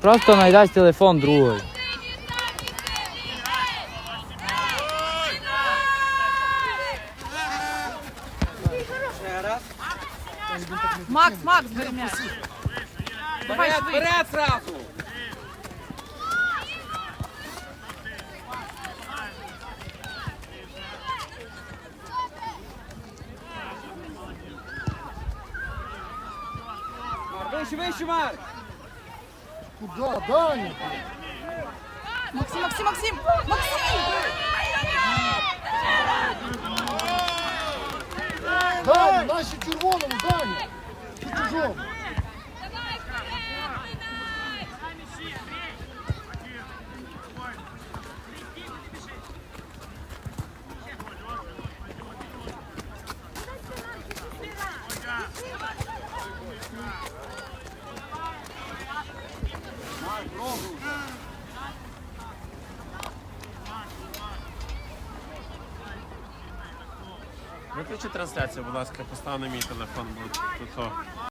Просто найдасть телефон другий. Макс, Макс, бери м'яч. Давай вперед сразу! Вище, вище, Марк! Куда? Даня! Максим, Максим, Максим! Максим! Даня, наші червоному, Даня! Ти чужому. Виключи трансляцію, будь ласка, постав на мій телефон.